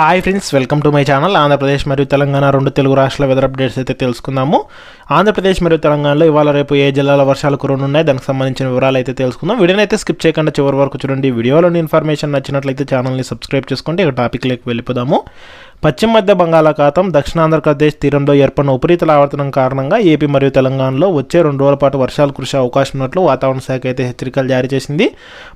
Hi friends welcome to my channel Andhra Pradesh మరియు తెలంగాణ రెండు తెలుగు రాష్ట్రాల వెదర్ అప్డేట్స్ అయితే తెలుసుకుందాము. ఆంధ్రప్రదేశ్ మరియు తెలంగాణలో ఇవాళ రేపు ఏ జిల్లాల వర్షాలు కురనున్నాయి దానికి సంబంధించిన వివరాలు అయితే తెలుసుకుందాం. వీడియోని అయితే స్కిప్ చేయకుండా చివరి వరకు చూడండి. వీడియోలోని ఇన్ఫర్మేషన్ నచ్చినట్లయితే ఛానల్ని సబ్స్క్రైబ్ చేసుకోండి. ఇక టాపిక్లోకి వెళ్ళిపోదాము. పశ్చిమ మధ్య బంగాళాఖాతం దక్షిణాంధ్రప్రదేశ్ తీరంలో ఏర్పడిన ఉపరితల ఆవర్తనం కారణంగా ఏపీ మరియు తెలంగాణలో వచ్చే రెండు రోజుల పాటు వర్షాలు కురిసే అవకాశం ఉన్నట్లు వాతావరణ శాఖ అయితే హెచ్చరికలు జారీ చేసింది.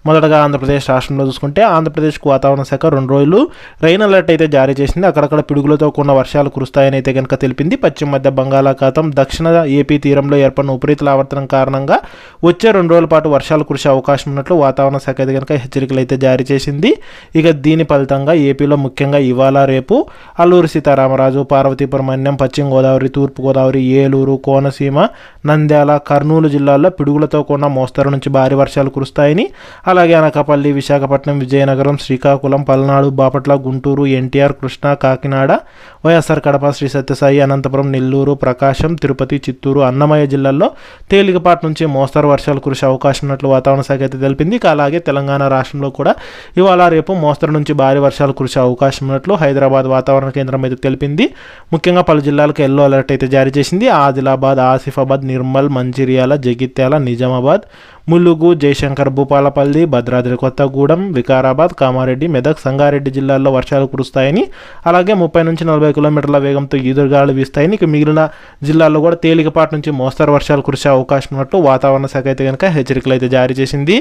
మొదటగా ఆంధ్రప్రదేశ్ రాష్ట్రంలో చూసుకుంటే ఆంధ్రప్రదేశ్కు వాతావరణ శాఖ రెండు రోజులు రైన్ అలర్ట్ అయితే జారీ చేసింది. అక్కడక్కడ పిడుగులతో కూడిన వర్షాలు కురుస్తాయని అయితే కనుక తెలిపింది. పశ్చిమ మధ్య బంగాళాఖాతం దక్షిణ ఏపీ తీరంలో ఏర్పడిన ఉపరితల ఆవర్తనం కారణంగా వచ్చే రెండు రోజుల పాటు వర్షాలు కురిసే అవకాశం ఉన్నట్లు వాతావరణ శాఖ అయితే కనుక హెచ్చరికలు అయితే జారీ చేసింది. ఇక దీని ఫలితంగా ఏపీలో ముఖ్యంగా ఇవాళ రేపు అల్లూరు సీతారామరాజు పార్వతీపురమన్యం పశ్చిమ గోదావరి తూర్పు గోదావరి ఏలూరు కోనసీమ నంద్యాల కర్నూలు జిల్లాల్లో పిడుగులతో కూడిన మోస్తరు నుంచి భారీ వర్షాలు కురుస్తాయని అలాగే అనకాపల్లి విశాఖపట్నం విజయనగరం శ్రీకాకుళం పల్నాడు బాపట్ల గుంటూరు ఎన్టీఆర్ కృష్ణా కాకినాడ వైఎస్ఆర్ కడప శ్రీ సత్యసాయి అనంతపురం నెల్లూరు ప్రకాశం తిరుపతి చిత్తూరు అన్నమయ్య జిల్లాల్లో తేలికపాటి నుంచి మోస్తరు వర్షాలు కురిసే అవకాశం ఉన్నట్లు వాతావరణ శాఖ అయితే తెలిపింది. అలాగే తెలంగాణ రాష్ట్రంలో కూడా ఇవాళ రేపు మోస్తరు నుంచి భారీ వర్షాలు కురిసే అవకాశం ఉన్నట్లు హైదరాబాద్ వాతావరణ కేంద్రం అయితే తెలిపింది. ముఖ్యంగా పలు జిల్లాలకు ఎల్లో అలర్ట్ అయితే జారీ చేసింది. ఆదిలాబాద్ ఆసిఫాబాద్ నిర్మల్ మంచిర్యాల జగిత్యాల నిజామాబాద్ ములుగు జయశంకర్ భూపాలపల్లి భద్రాద్రి కొత్తగూడెం వికారాబాద్ కామారెడ్డి మెదక్ సంగారెడ్డి జిల్లాల్లో వర్షాలు కురుస్తాయని అలాగే ముప్పై నుంచి నలభై కిలోమీటర్ల వేగంతో ఈదురుగాలు వీస్తాయని ఇక మిగిలిన జిల్లాల్లో కూడా తేలికపాటి నుంచి మోస్తరు వర్షాలు కురిసే అవకాశం ఉన్నట్టు వాతావరణ శాఖ అయితే కనుక హెచ్చరికలు అయితే జారీ చేసింది.